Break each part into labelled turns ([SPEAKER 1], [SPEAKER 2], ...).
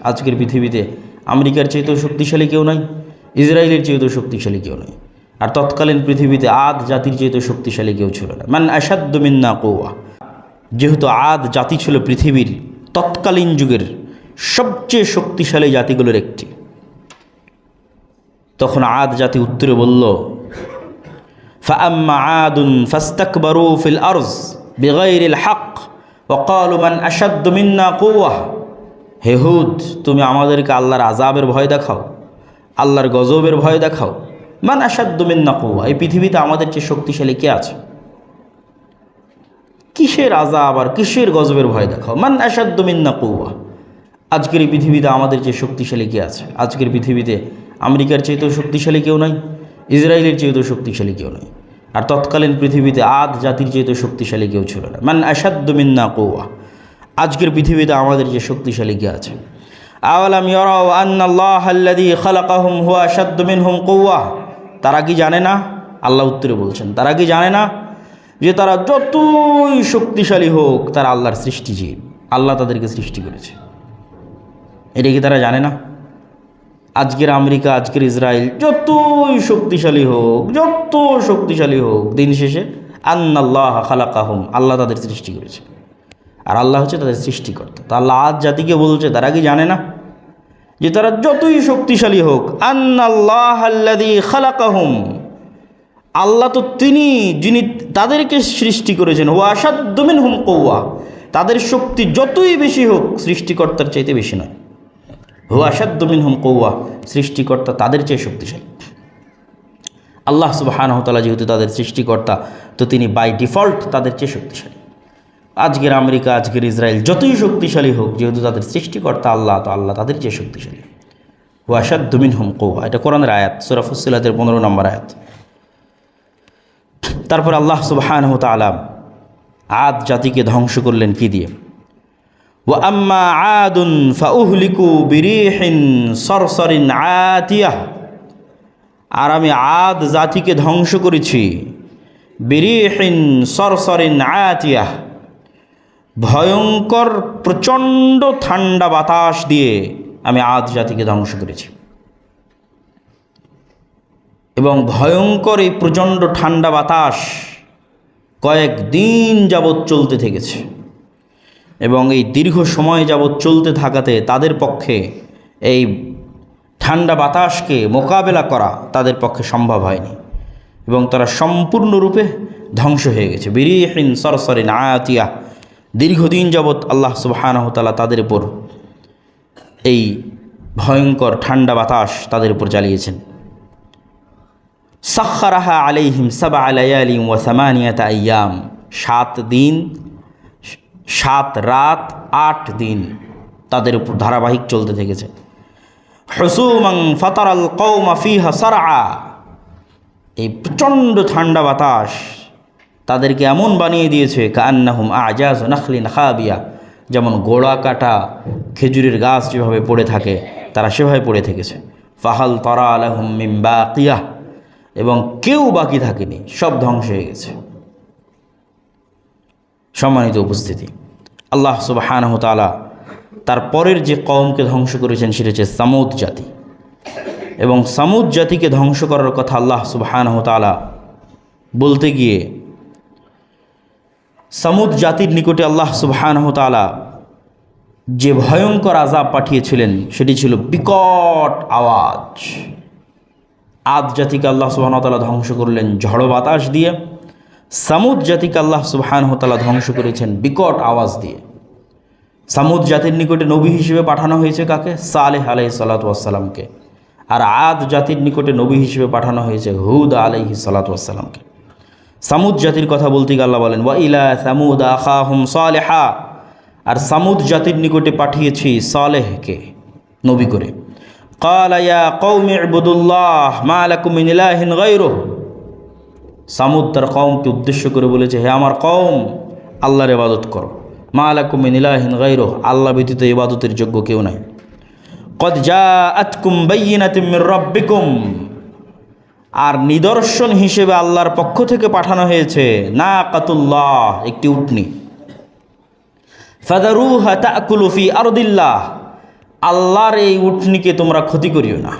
[SPEAKER 1] আজকের পৃথিবীতে আমেরিকার চেয়েতেও শক্তিশালী কেউ নাই ইসরায়েলের চেয়েতেও শক্তিশালী কেউ নাই আর তৎকালীন পৃথিবীতে আদ জাতির চেয়েতেও শক্তিশালী কেউ ছিল না মান আসাদ্দ মিন্না কৌয়া যেহেতু আদ জাতি ছিল পৃথিবীর তৎকালীন যুগের সবচেয়ে শক্তিশালী জাতিগুলোর একটি তখন আদ জাতি উত্তরে বলল فأما عاد فاستكبروا في الأرض بغير الحق وقالوا من أشد منا قوة হে হুদ, তুমি আমাদেরকে আল্লাহর আজাবের ভয় দেখাও, আল্লাহর গজবের ভয় দেখাও। মান আসাদ্দ মিন্না কৌয়া এই পৃথিবীতে আমাদের চেয়ে শক্তিশালী কে আছে? কিসের আজাব আর কিসের গজবের ভয় দেখাও? মান আসাদ্দ মিন্না কৌয়া আজকের এই পৃথিবীতে আমাদের চেয়ে শক্তিশালী কে আছে? আজকের পৃথিবীতে আমেরিকার চেয়েতেও শক্তিশালী কেউ নাই, ইসরায়েলের চেয়েতেও শক্তিশালী কেউ নাই, আর তৎকালীন পৃথিবীতে আদ জাতির চেয়েতেও শক্তিশালী কেউ ছিল না। মান আসাদ্দ মিন্না কৌয়া আজকের পৃথিবীতে আমাদের যে শক্তিশালী কে আছে। আওয়ালাম ইয়ারাও আন্নাল্লাহ আল্লাযী খালাকাহুম হুয়া আশাদ্দু মিনহুম কুওয়া। তারা কি জানে না? আল্লাহ উত্তরে বলছেন, তারা কি জানে না? যে তারা যতই শক্তিশালী হোক, তারা আল্লাহর সৃষ্টিজীব। আল্লাহ তাদেরকে সৃষ্টি করেছে। এটা কি তারা জানে না? আজকের আমেরিকা, আজকের ইসরায়েল যতই শক্তিশালী হোক, যত শক্তিশালী হোক, দিন শেষে আন্নাল্লাহ খালাকাহুম, আল্লাহ তাদের সৃষ্টি করেছে। আর আল্লাহ হচ্ছে তাদের সৃষ্টিকর্তা। তা আল্লাহ আজ জাতিকে বলছে, তারা কি জানে না? যে তারা যতই শক্তিশালী হোক, আন্নাল্লাহ আল্লাদি খালাকাহুম। আল্লাহ তো তিনি, যিনি তাদেরকে সৃষ্টি করেছেন ও আসাদ্দমিন হুম কৌয়া তাদের শক্তি যতই বেশি হোক, সৃষ্টিকর্তার চাইতে বেশি নয়। হো আসাদ্দমিন হুম কৌয়া সৃষ্টিকর্তা তাদের চেয়ে শক্তিশালী। আল্লাহ সুবাহানহতালা যেহেতু তাদের সৃষ্টিকর্তা, তো তিনি বাই ডিফল্ট তাদের চেয়ে শক্তিশালী। আজকের আমেরিকা, আজকের ইসরায়েল যতই শক্তিশালী হোক, যেহেতু তাদের সৃষ্টিকর্তা আল্লাহ, তো আল্লাহ তাদের চেয়ে শক্তিশালী। ওয়াসাদ দুমিন হুম কৌয়া এটা কোরআনের আয়াত সুরাফুসিলাতের পনেরো নম্বর আয়াত। তারপর আল্লাহ সুবাহানহ তালাম আদ জাতিকে ধ্বংস করলেন কি দিয়ে? ও আম্মা আদুন ফাউহলিকু বিরিহিন সরসরিন আতিয়াহ। আর আমি আদ জাতিকে ধ্বংস করেছি, বিরিহিন সরসরিন আতিয়াহ। ভয়ঙ্কর প্রচণ্ড ঠান্ডা বাতাস দিয়ে আমি আদ জাতিকে ধ্বংস করেছি। এবং ভয়ঙ্কর এই প্রচণ্ড ঠান্ডা বাতাস কয়েক দিন যাবৎ চলতে থেকেছে। এবং এই দীর্ঘ সময় যাবৎ চলতে থাকাতে তাদের পক্ষে এই ঠান্ডা বাতাসকে মোকাবেলা করা তাদের পক্ষে সম্ভব হয়নি। এবং তারা সম্পূর্ণরূপে ধ্বংস হয়ে গেছে। বিরিহীন সরসরিন আয়াতিয়া। দীর্ঘদিন যাবৎ আল্লাহ সুবাহানহতালা তাদের উপর এই ভয়ঙ্কর ঠান্ডা বাতাস তাদের উপর চালিয়েছেন সাক্ষারাহা আলাইহিম সাবা আলাইয়ালিম ওয়া সামানিয়াত আয়াম সাত দিন, সাত রাত, আট দিন তাদের উপর ধারাবাহিক চলতে থেকেছে। হসুমং ফতারাল কৌমা ফিহা সারা এই প্রচণ্ড ঠান্ডা বাতাস তাদেরকে এমন বানিয়ে দিয়েছে কান্নাহুম আজাজ নাখলিন খাবিয়া। যেমন গোড়া কাটা খেজুরের গাছ যেভাবে পড়ে থাকে, তারা সেভাবে পড়ে থেকেছে। ফাহাল তরা আলহম মিম্বা কিয়া এবং কেউ বাকি থাকেনি, সব ধ্বংস হয়ে গেছে। সম্মানিত উপস্থিতি, আল্লাহ সুবাহানহ তালা তার পরের যে কমকে ধ্বংস করেছেন সেটা হচ্ছে সামুদ জাতি। এবং সামুদ জাতিকে ধ্বংস করার কথা আল্লাহ সুবাহানহ তালা বলতে গিয়ে সামুদ জাতির নিকটে আল্লাহ সুবাহানহ তালা যে ভয়ঙ্কর আজাব পাঠিয়েছিলেন, সেটি ছিল বিকট আওয়াজ। আদ জাতিকে আল্লাহ সুবাহতালা ধ্বংস করলেন ঝড় বাতাস দিয়ে। সামুদ জাতিকে আল্লাহ সুবাহানহতালা ধ্বংস করেছেন বিকট আওয়াজ দিয়ে। সামুদ জাতির নিকটে নবী হিসেবে পাঠানো হয়েছে কাকে? সালেহ আলহি সালাতামকে আর আদ জাতির নিকটে নবী হিসেবে পাঠানো হয়েছে হুদ আলহি সালাতামকে সামুদ জাতির কথা বলতে আল্লাহ বলেন, ওয়া ইলা সামুদ আখা হুম সালেহা। আর সামুদ জাতির নিকটে পাঠিয়েছি সালেহকে নবী করে। কালায়া কৌমে আবুদুল্লাহ মালাকুমিন গৈর সামুদ তার কৌমকে উদ্দেশ্য করে বলেছে, হে আমার কৌম আল্লাহর ইবাদত করো। মা আলাকুমিন ইলাহিন গৈর আল্লাহ ব্যতীত ইবাদতের যোগ্য কেউ নাই। কদ যা আতকুম বাইনাতিম রব্বিকুম। আর নিদর্শন হিসেবে আল্লাহর পক্ষ থেকে পাঠানো হয়েছে না কাতুল্লাহ একটি উটনি। ফাদারুহা তাকুলু ফি আরদিল্লাহ, আল্লাহর এই উটনিকে তোমরা ক্ষতি করিও না।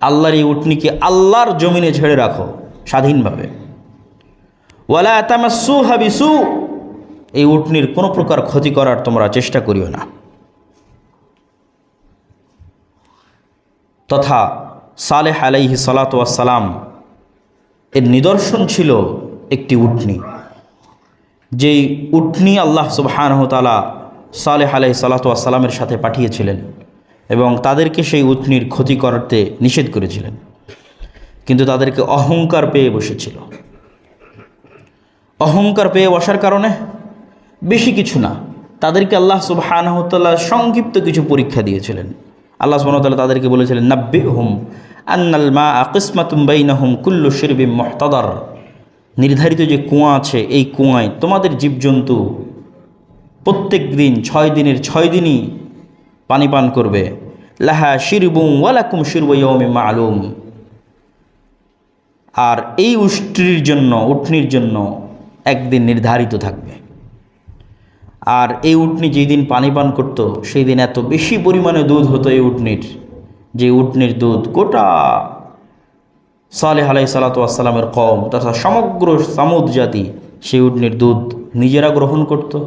[SPEAKER 1] আল্লাহর এই উটনিকে আল্লাহর জমিনে ছেড়ে রাখো, স্বাধীনভাবে। ওয়ালা তামাসু হাবিসু এই উটনির কোনো প্রকার ক্ষতি করার তোমরা চেষ্টা করিও না। তথা সালেহ আলাইহি সালাতাম এর নিদর্শন ছিল একটি উটনি। যেই উটনি আল্লাহ সুবাহানহতালা সালেহ আলাইহি সালাতামের সাথে পাঠিয়েছিলেন এবং তাদেরকে সেই উটনির ক্ষতি করতে নিষেধ করেছিলেন। কিন্তু তাদেরকে অহংকার পেয়ে বসেছিল। অহংকার পেয়ে বসার কারণে বেশি কিছু না, তাদেরকে আল্লাহ সুবাহানহতাল্লাহ সংক্ষিপ্ত কিছু পরীক্ষা দিয়েছিলেন। আল্লাহ সুবাহতাল্লাহ তাদেরকে বলেছিলেন নাব্বে হুম আন্নাল মা আকিসমাতুম বাইনাহুম কুল্লু শিরবিম মহতাদার। নির্ধারিত যে কুয়া আছে, এই কুয়ায় তোমাদের জীবজন্তু প্রত্যেক দিন ছয় দিনের ছয় দিনই পানি পান করবে। লাহা শিরবুম ওয়ালাকুম শিরবয়মি মালুম। আর এই উষ্টির জন্য উঠনির জন্য একদিন নির্ধারিত থাকবে। আর এই উটনি যেই দিন পানি পান করত, সেই দিন এত বেশি পরিমাণে দুধ হতো এই উটনির। যে উটনির দুধ গোটা সালেহ আলাই সালাতামের কম তথা সমগ্র সামুদ জাতি সেই উটনির দুধ নিজেরা গ্রহণ করত,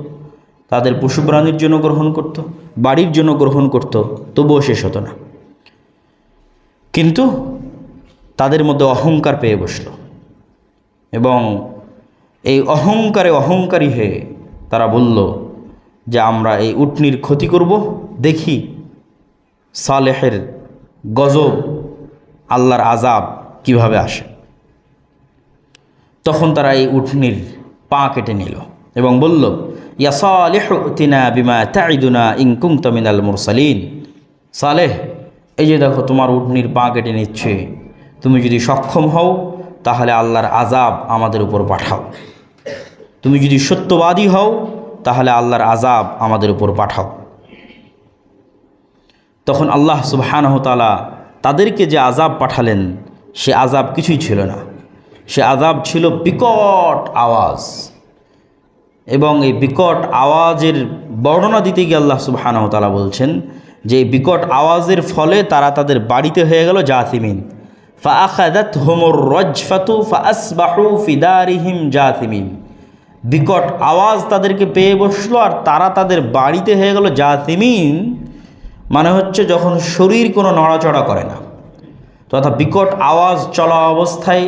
[SPEAKER 1] তাদের পশু প্রাণীর জন্য গ্রহণ করত, বাড়ির জন্য গ্রহণ করত, তবুও শেষ হতো না। কিন্তু তাদের মধ্যে অহংকার পেয়ে বসল এবং এই অহংকারে অহংকারী হয়ে তারা বলল যে আমরা এই উটনির ক্ষতি করব, দেখি সালেহের গজব, আল্লাহর আজাব কীভাবে আসে? তখন তারা এই উঠনির পা কেটে নিল এবং বলল, ইয়া সালেহ তিনা বিমা তাইদুনা ইংকুম তমিনাল মুরসালিন। সালেহ, এই যে দেখো, তোমার উঠনির পা কেটে নিচ্ছে। তুমি যদি সক্ষম হও, তাহলে আল্লাহর আজাব আমাদের উপর পাঠাও। তুমি যদি সত্যবাদী হও, তাহলে আল্লাহর আজাব আমাদের উপর পাঠাও। তখন আল্লাহ সুবাহানহতালা তাদেরকে যে আজাব পাঠালেন, সে আজাব কিছুই ছিল না। সে আজাব ছিল বিকট আওয়াজ এবং এই বিকট আওয়াজের বর্ণনা দিতে গিয়ে আল্লাহ সুবাহানহতালা বলছেন যে বিকট আওয়াজের ফলে তারা তাদের বাড়িতে হয়ে গেল জাথিমিন। ফাখাদাত হোমর রজফাতু ফাসবাহু ফিদারিহিম জাথিমিন। বিকট আওয়াজ তাদেরকে পেয়ে বসল আর তারা তাদের বাড়িতে হয়ে গেল জাতিমিন মানে হচ্ছে যখন শরীর কোনো নড়াচড়া করে না, তথা বিকট আওয়াজ চলা অবস্থায়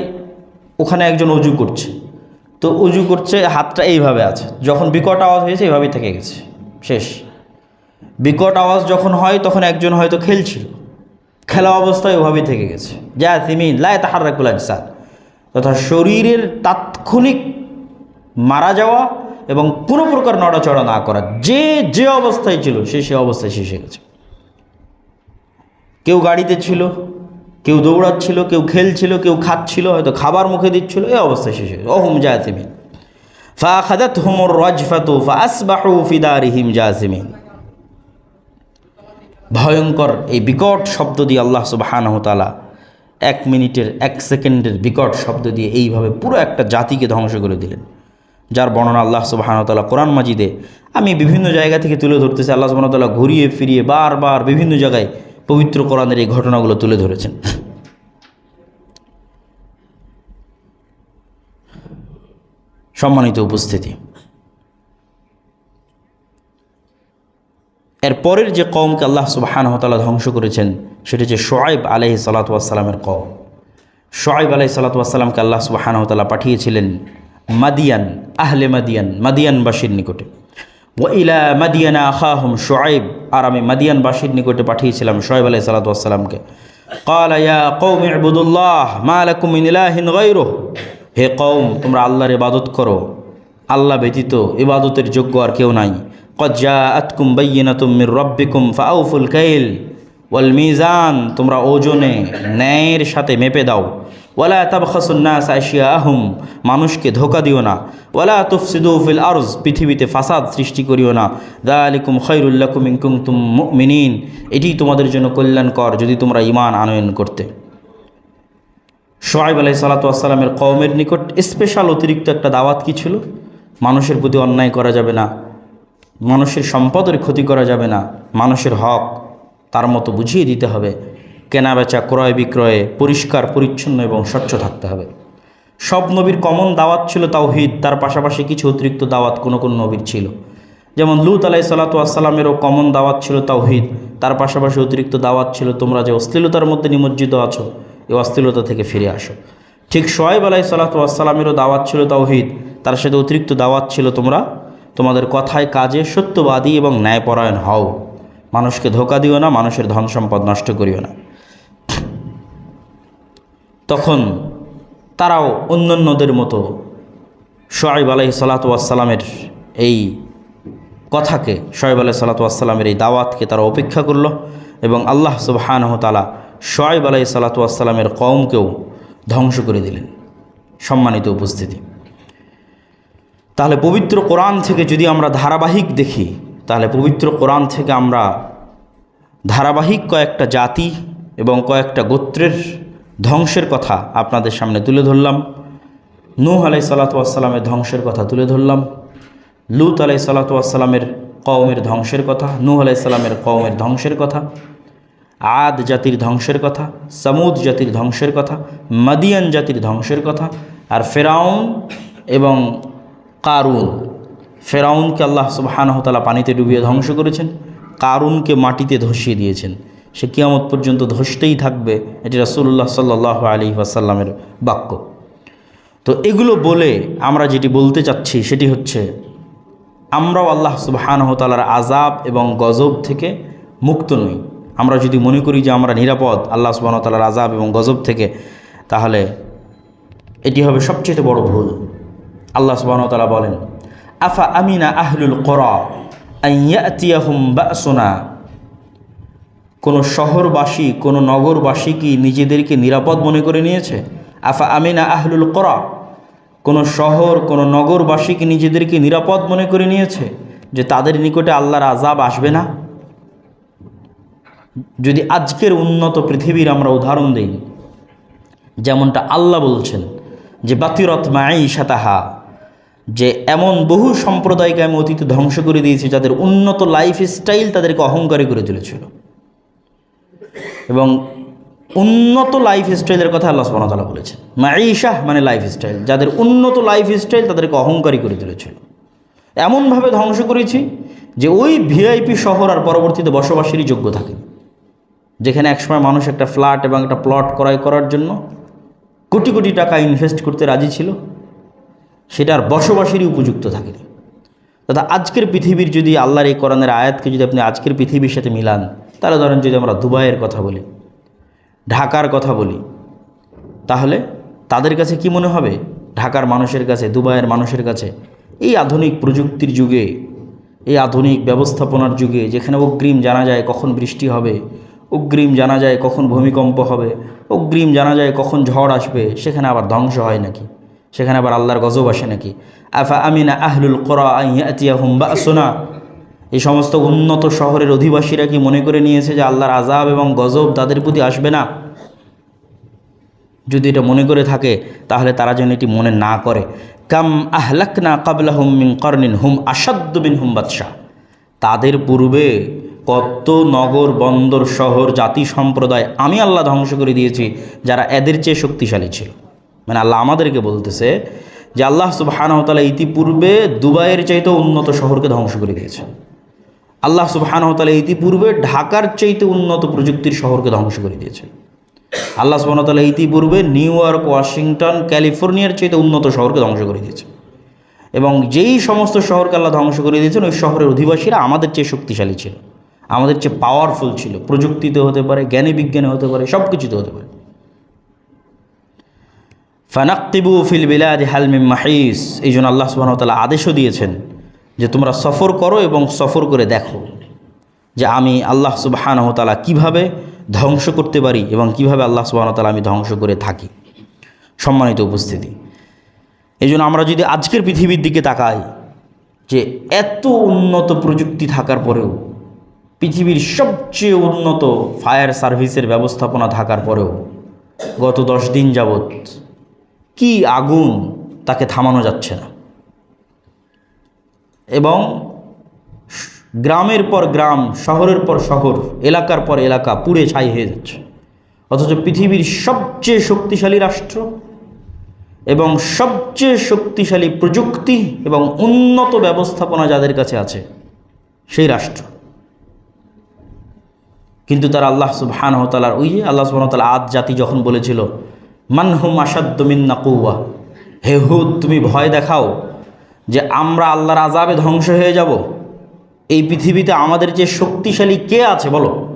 [SPEAKER 1] ওখানে একজন উজু করছে। তো উজু করছে, হাতটা এইভাবে আছে। যখন বিকট আওয়াজ হয়েছে, এইভাবেই থেকে গেছে। শেষ। বিকট আওয়াজ যখন হয়, তখন একজন হয়তো খেলছিল। খেলা অবস্থায় ওভাবেই থেকে গেছে। যা তিমিন লায় তাহার রাকুল আজসাদ তথা শরীরের তাৎক্ষণিক মারা যাওয়া এবং কোনো প্রকার নড়াচড়া না করা, যে যে অবস্থায় ছিল, সে সে অবস্থায় শেষ হয়ে গেছে। কেউ গাড়িতে ছিল, কেউ দৌড়াচ্ছিল, কেউ খেলছিল, কেউ খাচ্ছিল, হয়তো খাবার মুখে দিচ্ছিল, এই অবস্থা শেষ হয়ে গেছে। ওহম জাতিমিন ফা খাদাত হুমর রাজফাতু ফা আসবাহু ফিদারিহিম জাসিমিন। ভয়ঙ্কর এই বিকট শব্দ দিয়ে আল্লাহ সুবাহানহতালা এক মিনিটের, এক সেকেন্ডের বিকট শব্দ দিয়ে এইভাবে পুরো একটা জাতিকে ধ্বংস করে দিলেন। যার বর্ণনা আল্লাহ সুবাহানতাল্লাহ কোরআন মাজিদে আমি বিভিন্ন জায়গা থেকে তুলে ধরতেছি, আল্লাহ সুবাহতাল্লাহ ঘুরিয়ে ফিরিয়ে বারবার বিভিন্ন জায়গায় পবিত্র কোরআনের এই ঘটনাগুলো তুলে ধরেছেন। সম্মানিত উপস্থিতি। এর পরের যে কমকে আল্লাহ সুবাহানহতাল্লাহ ধ্বংস করেছেন, সেটা হচ্ছে শোয়েব আলহি সালাতামের কম শোয়েব আলহি সালাতামকে আল্লাহ সুবাহানহতাল্লাহ পাঠিয়েছিলেন মাদিয়ান, আহলে মাদিয়ান, মাদিয়ানবাসীর নিকটে। ওয়াইলা মাদিয়ানা আখাহুম শোয়েব আর আমি মাদিয়ানবাসীর নিকটে পাঠিয়েছিলাম শোয়েব আলাই সালাতামকে কালায়া কৌম এবুদুল্লাহ মালাকুম ইলাহিন গৈরো হে কৌম তোমরা আল্লাহর ইবাদত করো। আল্লাহ ব্যতীত ইবাদতের যোগ্য আর কেউ নাই। কজ্জা আতকুম বাইনা তুমি রব্বিকুম ফাউফুল কাইল। ওয়াল মিজান, তোমরা ওজনে ন্যায়ের সাথে মেপে দাও। ওয়ালা তাবখাসুন্নাস আশিয়া আহম মানুষকে ধোকা দিও না। ওয়ালা তুফসিদু ফিল আরজ, পৃথিবীতে ফাসাদ সৃষ্টি করিও না। দা আলিকুম খৈরুল্লাকুম ইনকুম তুম মিনিন এটি তোমাদের জন্য কল্যাণকর যদি তোমরা ইমান আনয়ন করতে। সোহাইব আলাই সালাতামের কওমের নিকট স্পেশাল অতিরিক্ত একটা দাওয়াত কি ছিল? মানুষের প্রতি অন্যায় করা যাবে না, মানুষের সম্পদের ক্ষতি করা যাবে না, মানুষের হক তার মতো বুঝিয়ে দিতে হবে। কেনাবেচা, ক্রয় বিক্রয়ে পরিষ্কার, পরিচ্ছন্ন এবং স্বচ্ছ থাকতে হবে। সব নবীর কমন দাওয়াত ছিল তাওহিদ, তার পাশাপাশি কিছু অতিরিক্ত দাওয়াত কোনো কোনো নবীর ছিল। যেমন লুত আলাই সালাতু আসসালামেরও কমন দাওয়াত ছিল তাওহিদ, তার পাশাপাশি অতিরিক্ত দাওয়াত ছিল তোমরা যে অশ্লীলতার মধ্যে নিমজ্জিত আছো, এই অশ্লীলতা থেকে ফিরে আসো। ঠিক সোয়াইব আলাই সালাতু আসসালামেরও দাওয়াত ছিল তাওহিদ, তার সাথে অতিরিক্ত দাওয়াত ছিল তোমরা তোমাদের কথায় কাজে সত্যবাদী এবং ন্যায়পরায়ণ হও। মানুষকে ধোকা দিও না, মানুষের ধন সম্পদ নষ্ট করিও না। তখন তারাও অন্যান্যদের মতো সোয়াইব আলাই সালাতামের এই কথাকে সোয়েব আলাই সালাতামের এই দাওয়াতকে তারা অপেক্ষা করল এবং আল্লাহ সুবাহানহ তালা সোয়েব আলাই সালাতামের কওমকেও ধ্বংস করে দিলেন। সম্মানিত উপস্থিতি। তাহলে পবিত্র কোরআন থেকে যদি আমরা ধারাবাহিক দেখি, তাহলে পবিত্র কোরআন থেকে আমরা ধারাবাহিক কয়েকটা জাতি এবং কয়েকটা গোত্রের ধ্বংসের কথা আপনাদের সামনে তুলে ধরলাম। নূহ আলাই সালাতামের ধ্বংসের কথা তুলে ধরলাম। লুত আলাই সালাতামের কওমের ধ্বংসের কথা, নূহ আলাই সালামের কওমের ধ্বংসের কথা, আদ জাতির ধ্বংসের কথা, সামুদ জাতির ধ্বংসের কথা, মাদিয়ান জাতির ধ্বংসের কথা, আর ফেরাউন এবং কারুন। ফেরাউনকে আল্লাহ সুবাহানহতালা পানিতে ডুবিয়ে ধ্বংস করেছেন, কারুনকে মাটিতে ধসিয়ে দিয়েছেন। সে কিয়ামত পর্যন্ত ধসতেই থাকবে, এটি রাসুল্লাহ সাল্লাহ আলী ওয়াসাল্লামের বাক্য। তো এগুলো বলে আমরা যেটি বলতে চাচ্ছি সেটি হচ্ছে, আমরাও আল্লাহ সুবাহানহতালার আজাব এবং গজব থেকে মুক্ত নই। আমরা যদি মনে করি যে আমরা নিরাপদ আল্লাহ সুবাহতালার আজাব এবং গজব থেকে, তাহলে এটি হবে সবচেয়ে বড় ভুল। আল্লাহ সুবাহতালা বলেন, আফা আমিনা আহলুল করা আইয়াতিয়াহুম বাসোনা? কোনো শহরবাসী, কোনো নগরবাসী কি নিজেদেরকে নিরাপদ মনে করে নিয়েছে? আফা আমিনা আহলুল করা, কোনো শহর, কোনো নগরবাসী কি নিজেদেরকে নিরাপদ মনে করে নিয়েছে যে তাদের নিকটে আল্লাহর আজাব আসবে না? যদি আজকের উন্নত পৃথিবীর আমরা উদাহরণ দিই, যেমনটা আল্লাহ বলছেন যে, বাতিরত মাই সাতাহা যে এমন বহু সম্প্রদায়কে আমি অতীতে ধ্বংস করে দিয়েছি যাদের উন্নত লাইফ স্টাইল তাদেরকে অহংকারী করে তুলেছিল। এবং উন্নত লাইফ স্টাইলের কথা আল্লাহ সুবাহতালা বলেছেন। মাইশাহ মানে লাইফ স্টাইল যাদের উন্নত লাইফ স্টাইল তাদেরকে অহংকারী করে তুলেছিল এমনভাবে ধ্বংস করেছি যে ওই ভিআইপি শহর আর পরবর্তীতে বসবাসেরই যোগ্য থাকে। যেখানে একসময় মানুষ একটা ফ্ল্যাট এবং একটা প্লট ক্রয় করার জন্য কোটি কোটি টাকা ইনভেস্ট করতে রাজি ছিল। সেটা আর বসবাসেরই উপযুক্ত থাকেনি। দাদা আজকের পৃথিবীর যদি আল্লাহর এই কোরআনের আয়াতকে যদি আপনি আজকের পৃথিবীর সাথে মিলান তাহলে ধরেন যদি আমরা দুবাইয়ের কথা বলি, ঢাকার কথা বলি, তাহলে তাদের কাছে কি মনে হবে? ঢাকার মানুষের কাছে, দুবাইয়ের মানুষের কাছে এই আধুনিক প্রযুক্তির যুগে, এই আধুনিক ব্যবস্থাপনার যুগে যেখানে অগ্রিম জানা যায় কখন বৃষ্টি হবে, অগ্রিম জানা যায় কখন ভূমিকম্প হবে, অগ্রিম জানা যায় কখন ঝড় আসবে, সেখানে আবার ধ্বংস হয় নাকি? সেখানে আবার আল্লাহর গজব আসে নাকি? আফা আমিনা আহলুল করা আতিয়াহুম বা সোনা এই সমস্ত উন্নত শহরের অধিবাসীরা কি মনে করে নিয়েছে যে আল্লাহর আজাব এবং গজব তাদের প্রতি আসবে না? যদি এটা মনে করে থাকে, তাহলে তারা যেন এটি মনে না করে। কাম আহলাকনা কাবলা হুম মিন কর্নিন, হুম আসাদ্দ বিন হুম বাদশাহ তাদের পূর্বে কত নগর, বন্দর, শহর, জাতি সম্প্রদায় আমি আল্লাহ ধ্বংস করে দিয়েছি, যারা এদের চেয়ে শক্তিশালী ছিল। মানে আল্লাহ আমাদেরকে বলতেছে যে আল্লাহ সুবাহানহতালা ইতিপূর্বে দুবাইয়ের চাইতে উন্নত শহরকে ধ্বংস করে দিয়েছে আল্লাহ সুবাহানহতালা ইতিপূর্বে ঢাকার চাইতে উন্নত প্রযুক্তির শহরকে ধ্বংস করে দিয়েছে আল্লাহ সুবাহতালা ইতিপূর্বে নিউ ইয়র্ক, ওয়াশিংটন, ক্যালিফোর্নিয়ার চাইতে উন্নত শহরকে ধ্বংস করে দিয়েছে এবং যেই সমস্ত শহরকে আল্লাহ ধ্বংস করে দিয়েছেন, ওই শহরের অধিবাসীরা আমাদের চেয়ে শক্তিশালী ছিল। আমাদের চেয়ে পাওয়ারফুল ছিল। প্রযুক্তিতে হতে পারে, জ্ঞানী বিজ্ঞানে হতে পারে সব কিছুতে হতে পারে। ফানাক্তিবু ফিল বিলাদ হালমিম মাহিস। এই জন্য আল্লাহ সুবাহতালা আদেশও দিয়েছেন যে তোমরা সফর করো এবং সফর করে দেখো যে আমি আল্লাহ সুবাহানহতালা কীভাবে ধ্বংস করতে পারি এবং কীভাবে আল্লাহ সুবাহতালা আমি ধ্বংস করে থাকি। সম্মানিত উপস্থিতি। এই আমরা যদি আজকের পৃথিবীর দিকে তাকাই, যে এত উন্নত প্রযুক্তি থাকার পরেও, পৃথিবীর সবচেয়ে উন্নত ফায়ার সার্ভিসের ব্যবস্থাপনা থাকার পরেও, গত দশ দিন যাবৎ কি আগুন তাকে থামানো যাচ্ছে না। এবং গ্রামের পর গ্রাম, শহরের পর শহর, এলাকার পর এলাকা পুড়ে ছাই হয়ে যাচ্ছে। অথচ পৃথিবীর সবচেয়ে শক্তিশালী রাষ্ট্র এবং সবচেয়ে শক্তিশালী প্রযুক্তি এবং উন্নত ব্যবস্থাপনা যাদের কাছে আছে, সেই রাষ্ট্র। কিন্তু তারা আল্লাহ সুবহানহতালার ওই যে আল্লাহ সুবহানতালা আদ জাতি যখন বলেছিল মানহুম আসাদ্দমিন্না কৌয়া হে হুদ, তুমি ভয় দেখাও যে আমরা আল্লাহর আজাবে ধ্বংস হয়ে যাব। এই পৃথিবীতে আমাদের যে শক্তিশালী কে আছে বলো?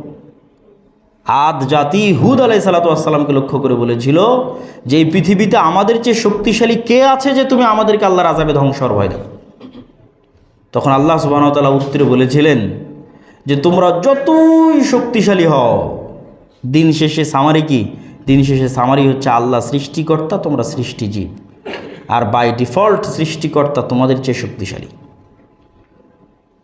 [SPEAKER 1] আদ জাতি হুদ আলাই সালাতামকে লক্ষ্য করে বলেছিল যে এই পৃথিবীতে আমাদের যে শক্তিশালী কে আছে যে তুমি আমাদেরকে আল্লাহর আজাবে ধ্বংসর ভয় দেখো তখন আল্লাহ সুবাহতাল্লাহ উত্তরে বলেছিলেন যে, তোমরা যতই শক্তিশালী হও, দিন শেষে সামারি কি? দিন শেষে সামারি হচ্ছে আল্লাহ সৃষ্টিকর্তা, তোমরা সৃষ্টিজীব। আর বাই ডিফল্ট সৃষ্টিকর্তা তোমাদের চেয়ে শক্তিশালী।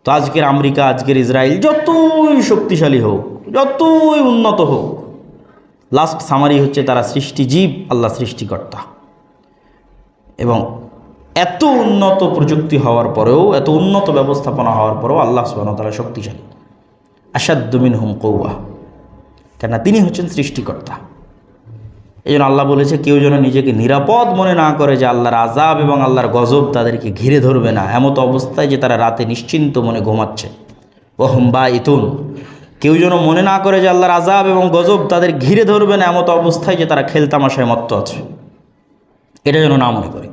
[SPEAKER 1] তো আজকের আমেরিকা, আজকের ইসরায়েল যতই শক্তিশালী হোক, যতই উন্নত হোক লাস্ট সামারি হচ্ছে তারা সৃষ্টিজীব, আল্লাহ সৃষ্টিকর্তা। এবং এত উন্নত প্রযুক্তি হওয়ার পরেও, এত উন্নত ব্যবস্থাপনা হওয়ার পরেও আল্লাহ সুবাহ তারা শক্তিশালী। আসাদ্দুমিন হুম কৌয়া। কেননা তিনি হচ্ছেন সৃষ্টিকর্তা। এই জন্য আল্লাহ বলেছে, কেউ যেন নিজেকে নিরাপদ মনে না করে যে আল্লাহর আজাব এবং আল্লাহর গজব তাদেরকে ঘিরে ধরবে না। এমত অবস্থায় যে তারা রাতে নিশ্চিন্ত মনে ঘুমাচ্ছে। ওহম বা ইতুন কেউ যেন মনে না করে যে আল্লাহর আজাব এবং গজব তাদের ঘিরে ধরবে না, এমত অবস্থায় যে তারা খেলতামাশায় মত্ত আছে। এটা যেন না মনে করে।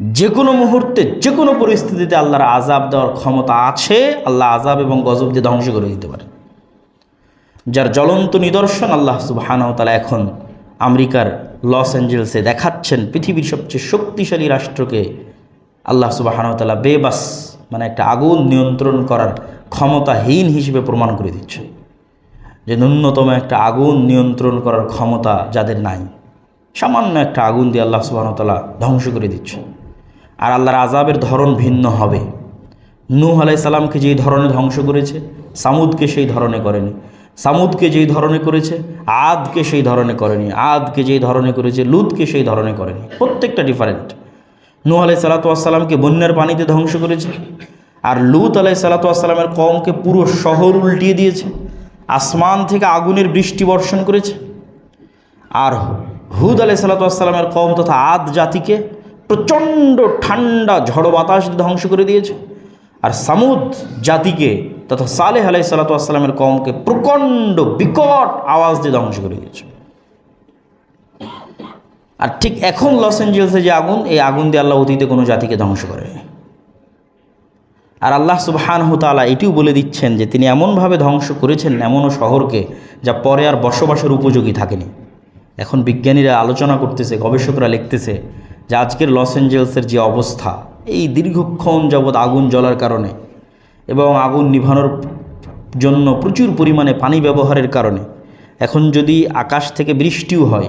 [SPEAKER 1] যে কোনো মুহূর্তে যে কোনো পরিস্থিতিতে আল্লাহর আজাব দেওয়ার ক্ষমতা আছে, আল্লাহ আজাব এবং গজব দিয়ে ধ্বংস করে দিতে পারে। যার জ্বলন্ত নিদর্শন আল্লাহ সুবাহানতালা এখন আমেরিকার লস অ্যাঞ্জেলসে দেখাচ্ছেন পৃথিবীর সবচেয়ে শক্তিশালী রাষ্ট্রকে, আল্লাহ সুবাহানতালা বেবাস মানে একটা আগুন নিয়ন্ত্রণ করার ক্ষমতাহীন হিসেবে প্রমাণ করে দিচ্ছে যে ন্যূনতম একটা আগুন নিয়ন্ত্রণ করার ক্ষমতা যাদের নাই, সামান্য একটা আগুন দিয়ে আল্লাহ সুবাহতালা ধ্বংস করে দিচ্ছে আর আল্লাহর আজাবের ধরন ভিন্ন হবে। নূহ আলাই সালামকে যেই ধরনে ধ্বংস করেছে, সামুদকে সেই ধরনে করেনি। সামুদকে যেই ধরনে করেছে আদকে সেই ধরনে করেনি, আদকে যেই ধরনে করেছে লুদকে সেই ধরনে করেনি। প্রত্যেকটা ডিফারেন্ট নূহ আলাই সালাতামকে বন্যার পানিতে ধ্বংস করেছে, আর লুত আলাই সালাতামের কমকে পুরো শহর উল্টিয়ে দিয়েছে, আসমান থেকে আগুনের বৃষ্টি বর্ষণ করেছে, আর হুদ আলাই সালাতামের কম তথা আদ জাতিকে প্রচণ্ড ঠান্ডা, ঝড়ো বাতাস ধ্বংস করে দিয়েছে, আর সামুদ জাতিকে তথা সালেহ আলাই সালাতামের কমকে প্রচণ্ড বিকট আওয়াজ দিয়ে ধ্বংস করে দিয়েছে। আর ঠিক এখন লস অ্যাঞ্জেলসে যে আগুন, এই আগুন দিয়ে আল্লাহ অতীতে কোনো জাতিকে ধ্বংস করে আর আল্লাহ সুবহান তালা এটিও বলে দিচ্ছেন যে তিনি এমনভাবে ধ্বংস করেছেন এমনও শহরকে যা পরে আর বসবাসের উপযোগী থাকেনি। এখন বিজ্ঞানীরা আলোচনা করতেছে, গবেষকরা লিখতেছে যে আজকের লস অ্যাঞ্জেলসের যে অবস্থা, এই দীর্ঘক্ষণ যাবৎ আগুন জ্বলার কারণে এবং আগুন নিভানোর জন্য প্রচুর পরিমাণে পানি ব্যবহারের কারণে। এখন যদি আকাশ থেকে বৃষ্টিও হয়,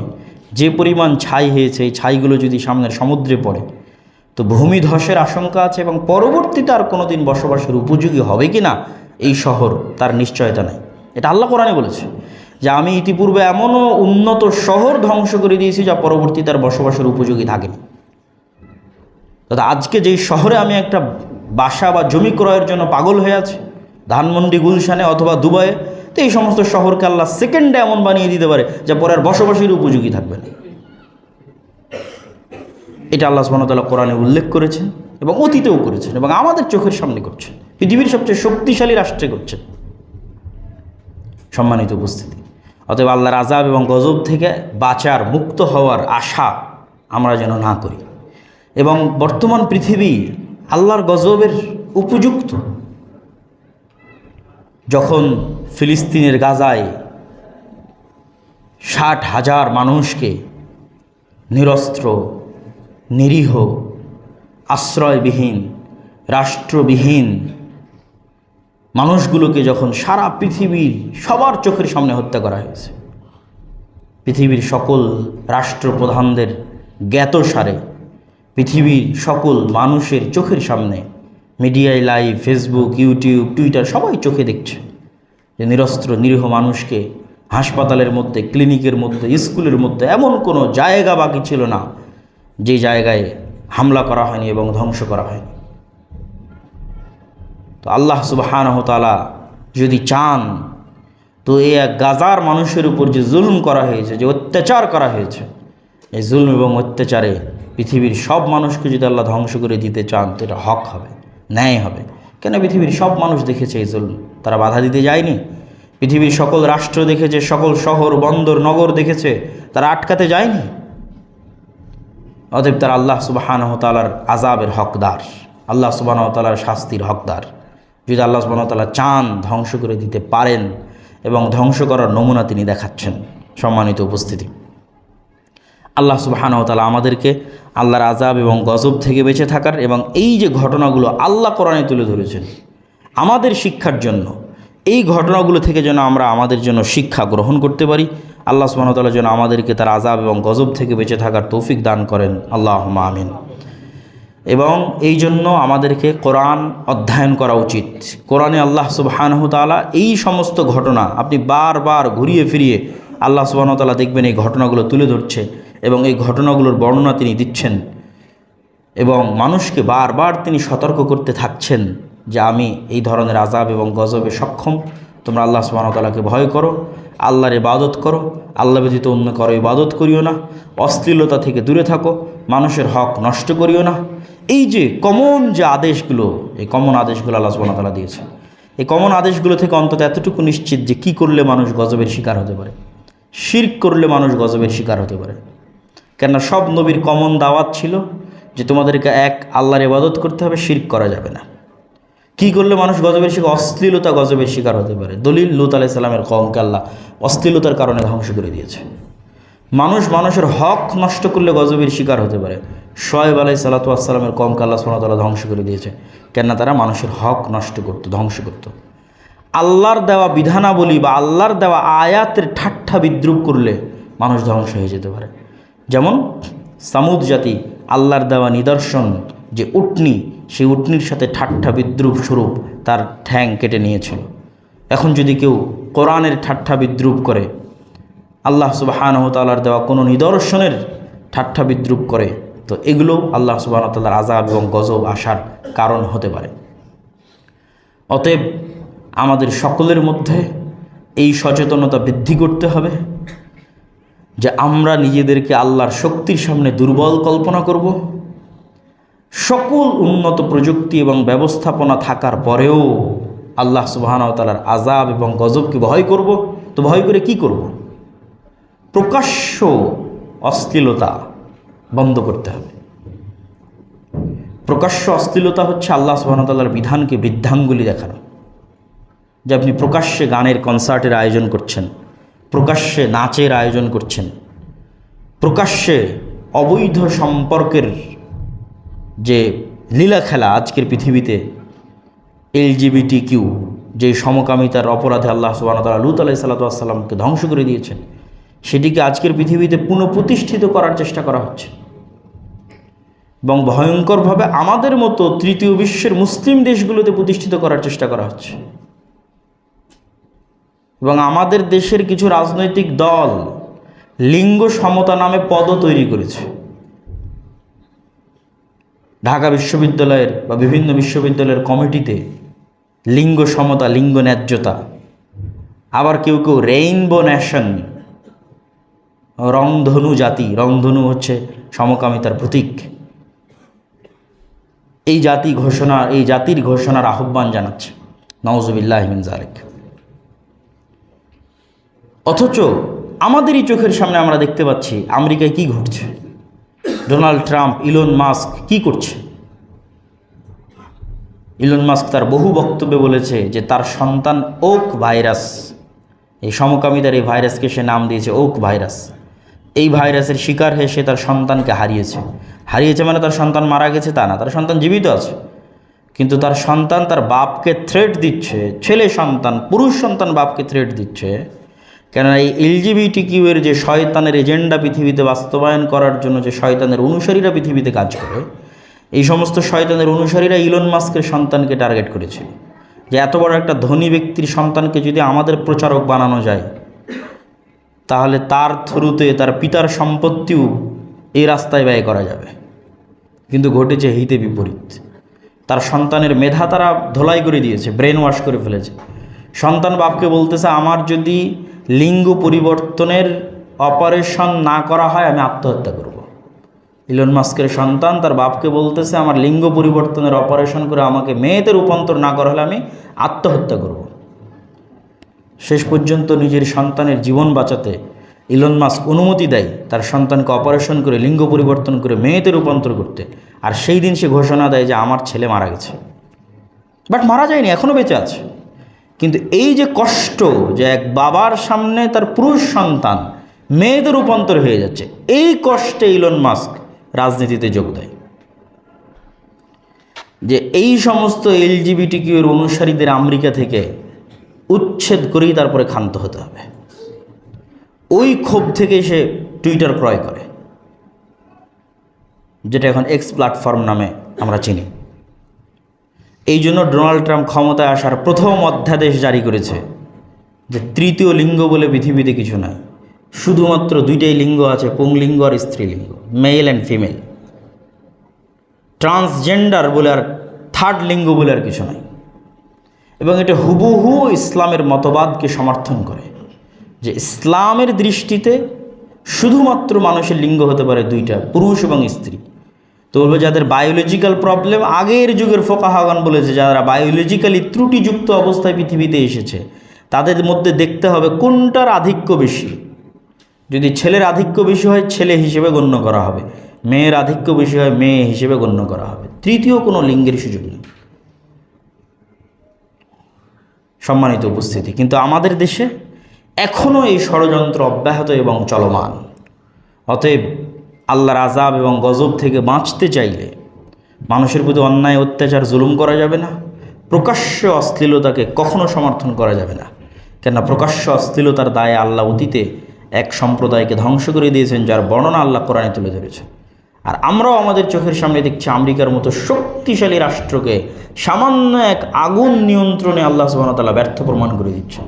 [SPEAKER 1] যে পরিমাণ ছাই হয়েছে, এই ছাইগুলো যদি সামনের সমুদ্রে পড়ে, তো ভূমিধসের আশঙ্কা আছে এবং পরবর্তীতে আর কোনো দিন বসবাসের উপযোগী হবে কি না, এই শহর তার নিশ্চয়তা নেই। এটা আল্লাহ কোরআনে বলেছে যে, আমি ইতিপূর্বে এমনও উন্নত শহর ধ্বংস করে দিয়েছি যা পরবর্তীতে আর বসবাসের উপযোগী থাকেনি। দাদা আজকে যেই শহরে আমি একটা বাসা বা জমি ক্রয়ের জন্য পাগল হয়ে আছে, ধানমন্ডি, গুলশানে অথবা দুবাইয়ে, তো এই সমস্ত শহরকে আল্লাহ সেকেন্ডে এমন বানিয়ে দিতে পারে যা পরে আর বসবাসের উপযোগী থাকবে না। এটা আল্লাহ সুবাহতাল্লাহ কোরআনে উল্লেখ করেছেন এবং অতীতেও করেছেন এবং আমাদের চোখের সামনে করছেন। পৃথিবীর সবচেয়ে শক্তিশালী রাষ্ট্রে করছেন। সম্মানিত উপস্থিতি, অতএব আল্লাহর আজাব এবং গজব থেকে বাঁচার, মুক্ত হওয়ার আশা আমরা যেন না করি। এবং বর্তমান পৃথিবী আল্লাহর গজবের উপযুক্ত। যখন ফিলিস্তিনের গাজায় ষাট হাজার মানুষকে নিরস্ত্র, নিরীহ, আশ্রয়বিহীন, রাষ্ট্রবিহীন মানুষগুলোকে যখন সারা পৃথিবীর সবার চোখের সামনে হত্যা করা হয়েছে, পৃথিবীর সকল রাষ্ট্রপ্রধানদের জ্ঞাত সারে পৃথিবীর সকল মানুষের চোখের সামনে মিডিয়ায় লাইভ, ফেসবুক, ইউটিউব, টুইটার, সবাই চোখে দেখছে যে নিরস্ত্র, নিরীহ মানুষকে হাসপাতালের মধ্যে, ক্লিনিকের মধ্যে, স্কুলের মধ্যে এমন কোনো জায়গা বাকি ছিল না যে জায়গায় হামলা করা হয়নি এবং ধ্বংস করা হয়নি। তো আল্লাহ সুবাহানহতালা যদি চান, তো এই এক গাজার মানুষের উপর যে জুলুম করা হয়েছে, যে অত্যাচার করা হয়েছে, এই জুলুম এবং অত্যাচারে পৃথিবীর সব মানুষকে যদি আল্লাহ ধ্বংস করে দিতে চান, তো এটা হক হবে, ন্যায় হবে। কেন পৃথিবীর সব মানুষ দেখেছে এই জুলুম? তারা বাধা দিতে যায়নি? পৃথিবীর সকল রাষ্ট্র দেখেছে, সকল শহর, বন্দর, নগর দেখেছে, তারা আটকাতে যায়নি? অতএব তারা আল্লাহ সুবাহানহ তালার আজাবের হকদার, আল্লাহ সুবাহ তালার শাস্তির হকদার। যদি আল্লাহ সুবাহ তালা চান ধ্বংস করে দিতে পারেন এবং ধ্বংস করার নমুনা তিনি দেখাচ্ছেন। সম্মানিত উপস্থিতি। আল্লাহ সুবাহানহ তালা আমাদেরকে আল্লাহর আজাব এবং গজব থেকে বেঁচে থাকার এবং এই যে ঘটনাগুলো আল্লাহ কোরআনে তুলে ধরেছেন আমাদের শিক্ষার জন্য, এই ঘটনাগুলো থেকে যেন আমরা আমাদের জন্য শিক্ষা গ্রহণ করতে পারি, আল্লাহ সুবাহতাল্লাহ যেন আমাদেরকে তার আজাব এবং গজব থেকে বেঁচে থাকার তৌফিক দান করেন। আল্লাহ আমিন। এবং এই জন্য আমাদেরকে কোরআন অধ্যয়ন করা উচিত। কোরআনে আল্লাহ সুবাহানহ তালা এই সমস্ত ঘটনা আপনি বারবার ঘুরিয়ে ফিরিয়ে আল্লাহ সুবাহতাল্লাহ দেখবেন এই ঘটনাগুলো তুলে ধরছে। এবং এই ঘটনাগুলোর বর্ণনা তিনি দিচ্ছেন এবং মানুষকে বারবার তিনি সতর্ক করতে থাকছেন যে আমি এই ধরনের আজাব এবং গজবে সক্ষম। তোমরা আল্লাহ সুবাহতালাকে ভয় করো, আল্লাহর ইবাদত করো, আল্লাহ ব্যতীত অন্য করো ইবাদত করিও না, অশ্লীলতা থেকে দূরে থাকো, মানুষের হক নষ্ট করিও না। এই যে কমন যে আদেশগুলো, এই কমন আদেশগুলো আল্লাহ সুবাহতালা দিয়েছে এই কমন আদেশগুলো থেকে অন্তত এতটুকু নিশ্চিত যে কি করলে মানুষ গজবের শিকার হতে পারে? শির্ক করলে মানুষ গজবের শিকার হতে পারে। কেননা সব নবীর কমন দাওয়াত ছিল যে তোমাদেরকে এক আল্লাহর ইবাদত করতে হবে, শির্ক করা যাবে না। কি করলে মানুষ গজবের শিকার অশ্লীলতা গজবের শিকার হতে পারে। দলিল লুত আলাইসাল্লামের কমকে আল্লাহ অশ্লীলতার কারণে ধ্বংস করে দিয়েছে। মানুষ মানুষের হক নষ্ট করলে গজবের শিকার হতে পারে। সোয়েব আলাই সাল্লাতু আসসালামের কমকে আল্লাহ সোনাতলা ধ্বংস করে দিয়েছে। কেননা তারা মানুষের হক নষ্ট করতো, ধ্বংস করতো। আল্লাহর দেওয়া বিধানাবলী বা আল্লাহর দেওয়া আয়াতের ঠাট্টা বিদ্রুপ করলে মানুষ ধ্বংস হয়ে যেতে পারে। যেমন সামুদ জাতি, আল্লাহর দেওয়া নিদর্শন, যে উটনি, সেই উটনির সাথে ঠাট্টা বিদ্রুপ স্বরূপ তার ঠ্যাং কেটে নিয়েছিল। এখন যদি কেউ কোরআনের ঠাট্টা বিদ্রুপ করে, আল্লাহ সুবাহানহ তাল্লার দেওয়া কোনো নিদর্শনের ঠাট্টা বিদ্রুপ করে, তো এগুলো আল্লাহ সুবাহ তাল্লার আজাব এবং গজব আসার কারণ হতে পারে। অতএব আমাদের সকলের মধ্যে এই সচেতনতা বৃদ্ধি করতে হবে। যে আমরা নিজেদেরকে আল্লাহর শক্তির সামনে দুর্বল কল্পনা করব। সকল উন্নত প্রযুক্তি এবং ব্যবস্থাপনা থাকার পরেও আল্লাহ সুবাহানতালার আজাব এবং গজবকে ভয় করব। তো ভয় করে কি করব? প্রকাশ্য অশ্লীলতা বন্ধ করতে হবে। প্রকাশ্য অশ্লীলতা হচ্ছে আল্লাহ সুবাহতাল্লার বিধানকে বৃদ্ধাঙ্গুলি দেখানো। যে আপনি প্রকাশ্যে গানের কনসার্টের আয়োজন করছেন। প্রকাশ্যে নাচের আয়োজন করছেন। প্রকাশ্যে অবৈধ সম্পর্কের যে লীলা খেলা আজকের পৃথিবীতে এলজিবিটি কিউ যে সমকামিতার অপরাধে আল্লাহ সুবাহতাল্লাহ লুত আলাহি সাল্লাতামকে ধ্বংস করে দিয়েছেন, সেটিকে আজকের পৃথিবীতে পুনঃপ্রতিষ্ঠিত করার চেষ্টা করা হচ্ছে। এবং ভয়ঙ্করভাবে আমাদের মতো তৃতীয় বিশ্বের মুসলিম দেশগুলোতে প্রতিষ্ঠিত করার চেষ্টা করা হচ্ছে। এবং আমাদের দেশের কিছু রাজনৈতিক দল লিঙ্গ সমতা নামে পদও তৈরি করেছে। ঢাকা বিশ্ববিদ্যালয়ের বা বিভিন্ন বিশ্ববিদ্যালয়ের কমিটিতে লিঙ্গ সমতা, লিঙ্গ ন্যায্যতা, আবার কেউ কেউ রেইনবো ন্যাশন রংধনু জাতি, রংধনু হচ্ছে সমকামিতার প্রতীক। এই জাতি ঘোষণা, এই জাতির ঘোষণার আহ্বান জানাচ্ছে। নওজবিল্লাহমিন জালেক অথচ আমাদেরই চোখের সামনে আমরা দেখতে পাচ্ছি আমেরিকায় কি ঘটছে। ডোনাল্ড ট্রাম্প, ইলন মাস্ক কি করছে? ইলন মাস্ক তার বহু বক্তব্যে বলেছে যে তার সন্তান ওক ভাইরাস, এই সমকামিতার এই ভাইরাসকে সে নাম দিয়েছে ওক ভাইরাস। এই ভাইরাসের শিকার হয়ে সে তার সন্তানকে হারিয়েছে। হারিয়েছে মানে তার সন্তান মারা গেছে তা না, তার সন্তান জীবিত আছে। কিন্তু তার সন্তান তার বাপকে থ্রেট দিচ্ছে, ছেলে সন্তান, পুরুষ সন্তান বাপকে থ্রেট দিচ্ছে। কেননা এই এলজিবিটি কিউয়ের যে শয়তানের এজেন্ডা পৃথিবীতে বাস্তবায়ন করার জন্য যে শয়তানের অনুসারীরা পৃথিবীতে কাজ করে, এই সমস্ত শয়তানের অনুসারীরা ইলন মাস্কের সন্তানকে টার্গেট করেছিল। যে এত বড় একটা ধনী ব্যক্তির সন্তানকে যদি আমাদের প্রচারক বানানো যায়, তাহলে তার থ্রুতে তার পিতার সম্পত্তিও এই রাস্তায় ব্যয় করা যাবে। কিন্তু ঘটেছে হিতে বিপরীত। তার সন্তানের মেধা তারা ধোলাই করে দিয়েছে ব্রেন ওয়াশ করে ফেলেছে। সন্তান বাপকে বলতেছে, আমার যদি লিঙ্গ পরিবর্তনের অপারেশন না করা হয়, আমি আত্মহত্যা করব। ইলন মাস্কের সন্তান তার বাপকে বলতেছে, আমার লিঙ্গ পরিবর্তনের অপারেশন করে আমাকে মেয়েতে রূপান্তর না করা হলে আমি আত্মহত্যা করব। শেষ পর্যন্ত নিজের সন্তানের জীবন বাঁচাতে ইলন মাস্ক অনুমতি দেয়, তার সন্তানকে অপারেশন করে, লিঙ্গ পরিবর্তন করে মেয়েতে রূপান্তর করতে। আর সেই দিন সে ঘোষণা দেয় যে, আমার ছেলে মারা গেছে। বাট মারা যায়নি এখনও বেঁচে আছে। কিন্তু এই যে কষ্ট যে এক বাবার সামনে তার পুরুষ সন্তান মেয়েদের রূপান্তর হয়ে যাচ্ছে, এই কষ্টে ইলন মাস্ক রাজনীতিতে যোগ দেয়। যে এই সমস্ত এলজিবিটি কিউর অনুসারীদের আমেরিকা থেকে উচ্ছেদ করেই তারপরে ক্ষান্ত হতে হবে। ওই ক্ষোভ থেকে সে টুইটার ক্রয় করে, যেটা এখন এক্স প্ল্যাটফর্ম নামে আমরা চিনি। এই জন্য ডোনাল্ড ট্রাম্প ক্ষমতায় আসার প্রথম অধ্যাদেশ জারি করেছে যে তৃতীয় লিঙ্গ বলে পৃথিবীতে কিছু নাই শুধুমাত্র দুইটাই লিঙ্গ আছে, পুংলিঙ্গ আর স্ত্রীলিঙ্গ, মেল অ্যান্ড ফিমেল। ট্রান্সজেন্ডার বলে আর থার্ড লিঙ্গ বলে আর কিছু নাই এবং এটা হুবহু ইসলামের মতবাদকে সমর্থন করে যে ইসলামের দৃষ্টিতে শুধুমাত্র মানুষের লিঙ্গ হতে পারে দুইটা, পুরুষ এবং স্ত্রী। তো বলব যাদের বায়োলজিক্যাল প্রবলেম আগের যুগের ফোকাহাগান বলেছে, যারা বায়োলজিক্যালি ত্রুটিযুক্ত অবস্থায় পৃথিবীতে এসেছে, তাদের মধ্যে দেখতে হবে কোনটার আধিক্য বেশি। যদি ছেলের আধিক্য বেশি হয়, ছেলে হিসেবে গণ্য করা হবে। মেয়ের আধিক্য বেশি হয়, মেয়ে হিসেবে গণ্য করা হবে। তৃতীয় কোনো লিঙ্গের সুযোগ নেই। সম্মানিত উপস্থিতি, কিন্তু আমাদের দেশে এখনও এই ষড়যন্ত্র অব্যাহত এবং চলমান। অতএব আল্লাহর আজাব এবং গজব থেকে বাঁচতে চাইলে মানুষের প্রতি অন্যায়, অত্যাচার, জুলুম করা যাবে না। প্রকাশ্য অশ্লীলতাকে কখনো সমর্থন করা যাবে না। কেননা প্রকাশ্য অশ্লীলতার দায়ে আল্লাহ অতীতে এক সম্প্রদায়কে ধ্বংস করে দিয়েছেন, যার বর্ণনা আল্লাহ কোরআনে তুলে ধরেছে আর আমরাও আমাদের চোখের সামনে দেখছি আমেরিকার মতো শক্তিশালী রাষ্ট্রকে সামান্য এক আগুন নিয়ন্ত্রণে আল্লাহ সুবাহতাল্লাহ ব্যর্থ প্রমাণ করে দিচ্ছেন।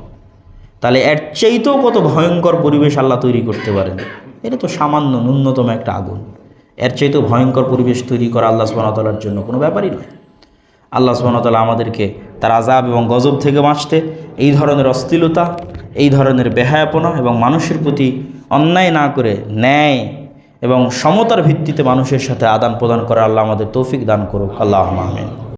[SPEAKER 1] তাহলে এর চাইতেও কত ভয়ঙ্কর পরিবেশ আল্লাহ তৈরি করতে পারেন। এটা তো সামান্য ন্যূনতম একটা আগুন। এর চাইতেও ভয়ঙ্কর পরিবেশ তৈরি করা আল্লাহ সুবাহতাল্লার জন্য কোনো ব্যাপারই নয়। আল্লাহ সুবাহতাল্লাহ আমাদেরকে তার আজাব এবং গজব থেকে বাঁচতে এই ধরনের অস্থিলতা এই ধরনের বেহায়াপনা এবং মানুষের প্রতি অন্যায় না করে ন্যায় এবং সমতার ভিত্তিতে মানুষের সাথে আদান প্রদান করা আল্লাহ আমাদের তৌফিক দান করুক। আল্লাহ আহমেন